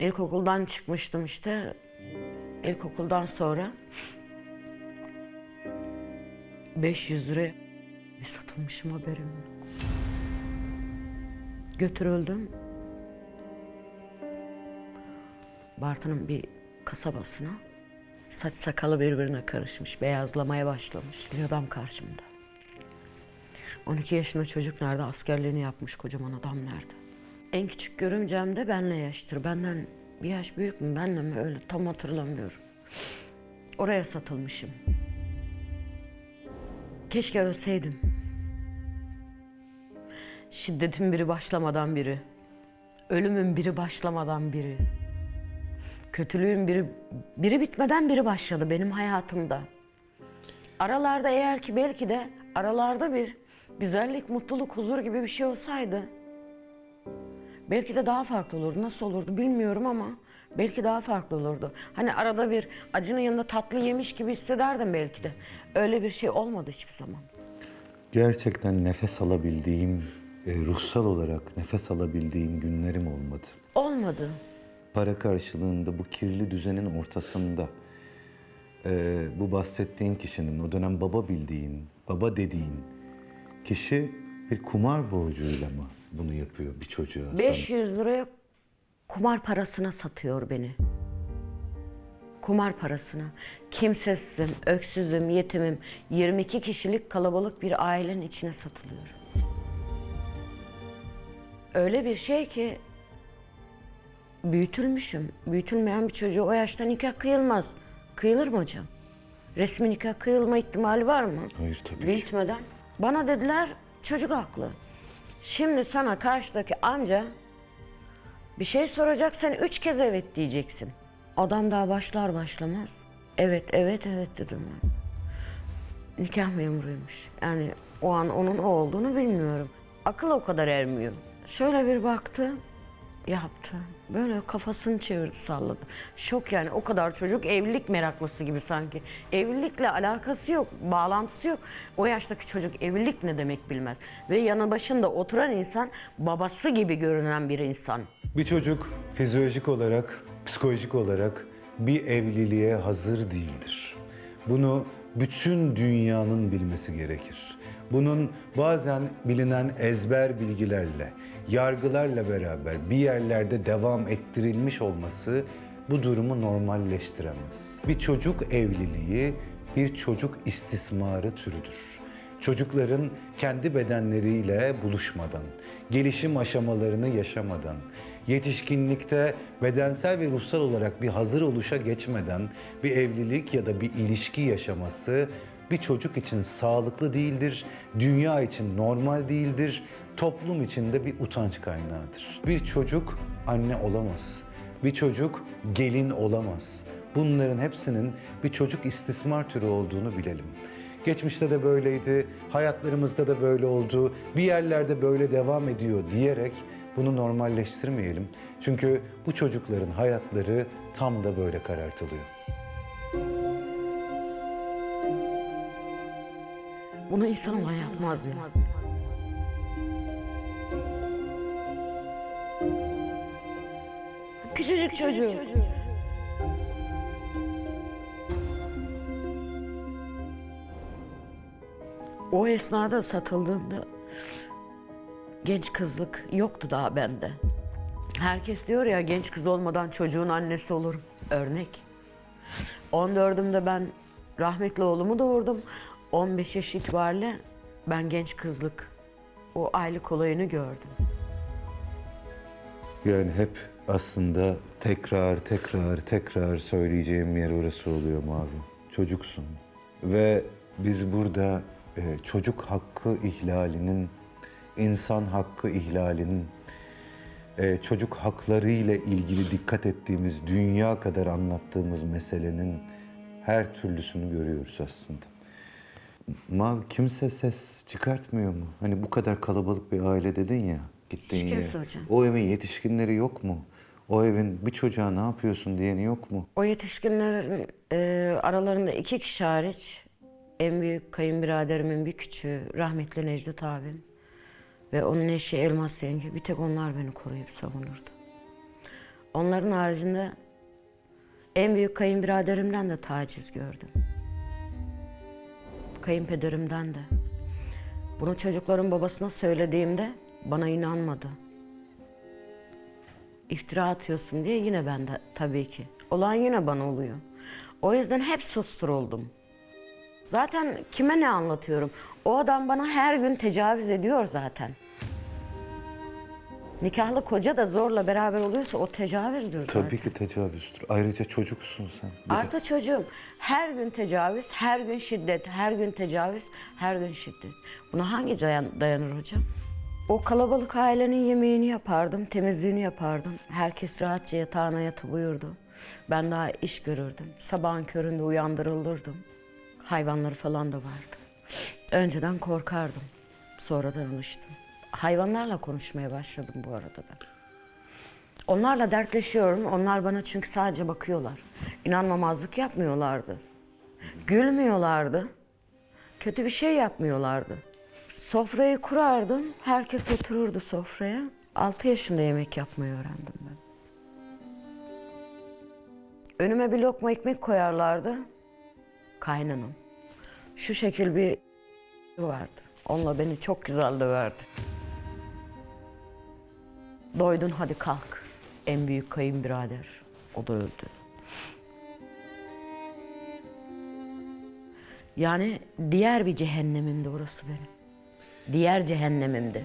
İlkokuldan çıkmıştım işte. İlkokuldan sonra 500 liraya satılmışım haberim yok. Götürüldüm. Bartın'ın bir kasabasına. Saç sakalı birbirine karışmış, beyazlamaya başlamış. Bir adam karşımda. 12 yaşında çocuk nerede? Askerliğini yapmış kocaman adam nerede? En küçük görümcem de benle yaştır. Benden bir yaş büyük mü? Benle mi? Öyle tam hatırlamıyorum. Oraya satılmışım. Keşke ölseydim. Şiddetin biri başlamadan biri. Ölümün biri başlamadan biri. Kötülüğün biri, biri bitmeden biri başladı benim hayatımda. Aralarda eğer ki belki de aralarda bir güzellik, mutluluk, huzur gibi bir şey olsaydı belki de daha farklı olurdu. Nasıl olurdu bilmiyorum ama belki daha farklı olurdu. Hani arada bir acının yanında tatlı yemiş gibi hissederdim belki de. Öyle bir şey olmadı hiçbir zaman. Gerçekten nefes alabildiğim, e, ruhsal olarak nefes alabildiğim günlerim olmadı. Olmadı. Para karşılığında bu kirli düzenin ortasında e, bu bahsettiğin kişinin, o dönem baba bildiğin, baba dediğin kişi bir kumar borcuyla mı bunu yapıyor bir çocuğa? sana? 500 liraya kumar parasına satıyor beni. Kumar parasına. Kimsesizim, öksüzüm, yetimim. 22 kişilik kalabalık bir ailenin içine satılıyorum. Öyle bir şey ki büyütülmüşüm. Büyütülmeyen bir çocuğa o yaşta nikah kıyılmaz. Kıyılır mı hocam? Resmi nikah kıyılma ihtimali var mı? Hayır, tabii ki. Büyütmeden. Bana dediler çocuk haklı. Şimdi sana karşıdaki amca bir şey soracak sen üç kez evet diyeceksin. Adam daha başlar başlamaz. Evet, evet, evet dedim ben. Nikah memuruymuş. Yani o an onun o olduğunu bilmiyorum. Akıl o kadar ermiyor. Şöyle bir baktı, yaptı. Böyle kafasını çevirdi salladı. Şok yani o kadar çocuk evlilik meraklısı gibi sanki. Evlilikle alakası yok, bağlantısı yok. O yaştaki çocuk evlilik ne demek bilmez. Ve yanı başında oturan insan babası gibi görünen bir insan. Bir çocuk fizyolojik olarak, psikolojik olarak bir evliliğe hazır değildir. Bunu bütün dünyanın bilmesi gerekir. Bunun bazen bilinen ezber bilgilerle, yargılarla beraber bir yerlerde devam ettirilmiş olması bu durumu normalleştiremez. Bir çocuk evliliği bir çocuk istismarı türüdür. Çocukların kendi bedenleriyle buluşmadan, gelişim aşamalarını yaşamadan, yetişkinlikte bedensel ve ruhsal olarak bir hazır oluşa geçmeden bir evlilik ya da bir ilişki yaşaması bir çocuk için sağlıklı değildir, dünya için normal değildir, toplum için de bir utanç kaynağıdır. Bir çocuk anne olamaz. Bir çocuk gelin olamaz. Bunların hepsinin bir çocuk istismar türü olduğunu bilelim. Geçmişte de böyleydi, hayatlarımızda da böyle oldu, bir yerlerde böyle devam ediyor diyerek bunu normalleştirmeyelim. Çünkü bu çocukların hayatları tam da böyle karartılıyor. Bunu insan olan yapmaz ya. Küçücük çocuğu. O esnada satıldığımda genç kızlık yoktu daha bende. Herkes diyor ya genç kız olmadan çocuğun annesi olurum. Örnek. 14'ümde ben rahmetli oğlumu doğurdum. 15 yaş itibariyle ben genç kızlık o aylık olayını gördüm. Yani hep aslında tekrar tekrar tekrar söyleyeceğim yer orası oluyor Mavi. Çocuksun. Ve biz burada e, çocuk hakkı ihlalinin, insan hakkı ihlalinin, e, çocuk hakları ile ilgili dikkat ettiğimiz, dünya kadar anlattığımız meselenin her türlüsünü görüyoruz aslında. Mavi kimse ses çıkartmıyor mu? Hani bu kadar kalabalık bir aile dedin ya gittiğin Hiç yer. kimse hocam. O evin yetişkinleri yok mu? O evin bir çocuğa ne yapıyorsun diyeni yok mu? O yetişkinlerin e, aralarında iki kişi hariç en büyük kayınbiraderimin bir küçüğü rahmetli Necdet abim ve onun eşi Elmas yenge bir tek onlar beni koruyup savunurdu. Onların haricinde en büyük kayınbiraderimden de taciz gördüm. Kayınpederimden de. Bunu çocukların babasına söylediğimde bana inanmadı. İftira atıyorsun diye yine ben de tabii ki. Olan yine bana oluyor. O yüzden hep susturuldum. Zaten kime ne anlatıyorum? O adam bana her gün tecavüz ediyor zaten. Nikahlı koca da zorla beraber oluyorsa o tecavüzdür zaten. Tabii ki tecavüzdür. Ayrıca çocuksun sen. Bir de- Artı çocuğum her gün tecavüz, her gün şiddet, her gün tecavüz, her gün şiddet. Buna hangi dayan- dayanır hocam? O kalabalık ailenin yemeğini yapardım, temizliğini yapardım. Herkes rahatça yatağına yatıp uyurdu. Ben daha iş görürdüm. Sabahın köründe uyandırılırdım. Hayvanları falan da vardı. Önceden korkardım. Sonradan alıştım. Hayvanlarla konuşmaya başladım bu arada ben. Onlarla dertleşiyorum. Onlar bana çünkü sadece bakıyorlar. İnanmamazlık yapmıyorlardı. Gülmüyorlardı. Kötü bir şey yapmıyorlardı. Sofrayı kurardım. Herkes otururdu sofraya. 6 yaşında yemek yapmayı öğrendim ben. Önüme bir lokma ekmek koyarlardı. Kaynanam. Şu şekil bir vardı. Onunla beni çok güzel döverdi. Doydun hadi kalk. En büyük kayınbirader. O da öldü. Yani diğer bir cehennemimdi orası benim. Diğer cehennemimdi.